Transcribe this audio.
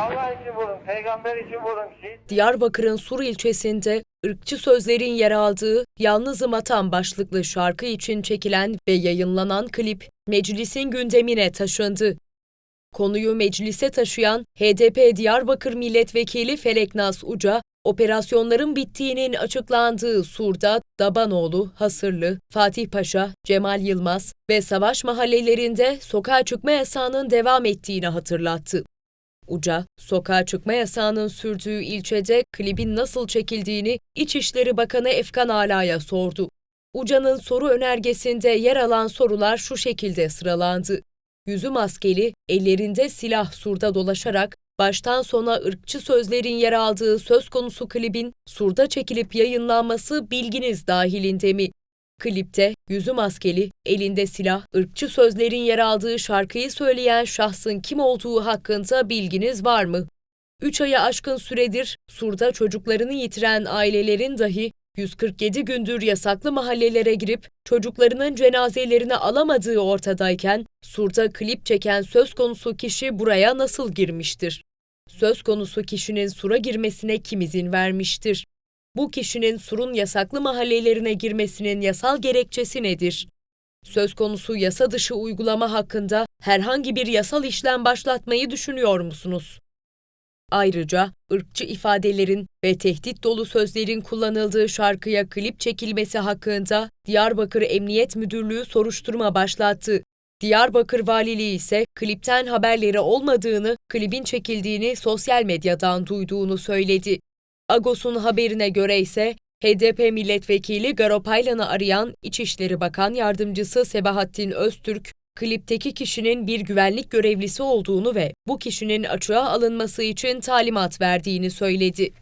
Allah için vurun, peygamber için vurun. Siz Diyarbakır'ın Sur ilçesinde ırkçı sözlerin yer aldığı Yalnızım Atam başlıklı şarkı için çekilen ve yayınlanan klip meclisin gündemine taşındı. Konuyu meclise taşıyan HDP Diyarbakır Milletvekili Feleknaz Uca, operasyonların bittiğinin açıklandığı Sur'da Dabanoğlu, Hasırlı, Fatih Paşa, Cemal Yılmaz ve Savaş mahallelerinde sokağa çıkma yasağının devam ettiğini hatırlattı. Uca, sokağa çıkma yasağının sürdüğü ilçede klibin nasıl çekildiğini İçişleri Bakanı Efkan Ala'ya sordu. Uca'nın soru önergesinde yer alan sorular şu şekilde sıralandı. Yüzü maskeli, ellerinde silah surda dolaşarak baştan sona ırkçı sözlerin yer aldığı söz konusu klibin surda çekilip yayınlanması bilginiz dahilinde mi? Klipte yüzü maskeli, elinde silah, ırkçı sözlerin yer aldığı şarkıyı söyleyen şahsın kim olduğu hakkında bilginiz var mı? 3 aya aşkın süredir Sur'da çocuklarını yitiren ailelerin dahi 147 gündür yasaklı mahallelere girip çocuklarının cenazelerini alamadığı ortadayken Sur'da klip çeken söz konusu kişi buraya nasıl girmiştir? Söz konusu kişinin Sur'a girmesine kim izin vermiştir? Bu kişinin Sur'un yasaklı mahallelerine girmesinin yasal gerekçesi nedir? Söz konusu yasa dışı uygulama hakkında herhangi bir yasal işlem başlatmayı düşünüyor musunuz? Ayrıca ırkçı ifadelerin ve tehdit dolu sözlerin kullanıldığı şarkıya klip çekilmesi hakkında Diyarbakır Emniyet Müdürlüğü soruşturma başlattı. Diyarbakır Valiliği ise klipten haberleri olmadığını, klibin çekildiğini sosyal medyadan duyduğunu söyledi. Agos'un haberine göre ise HDP milletvekili Garopaylan'ı arayan İçişleri Bakan Yardımcısı Sebahattin Öztürk, klipteki kişinin bir güvenlik görevlisi olduğunu ve bu kişinin açığa alınması için talimat verdiğini söyledi.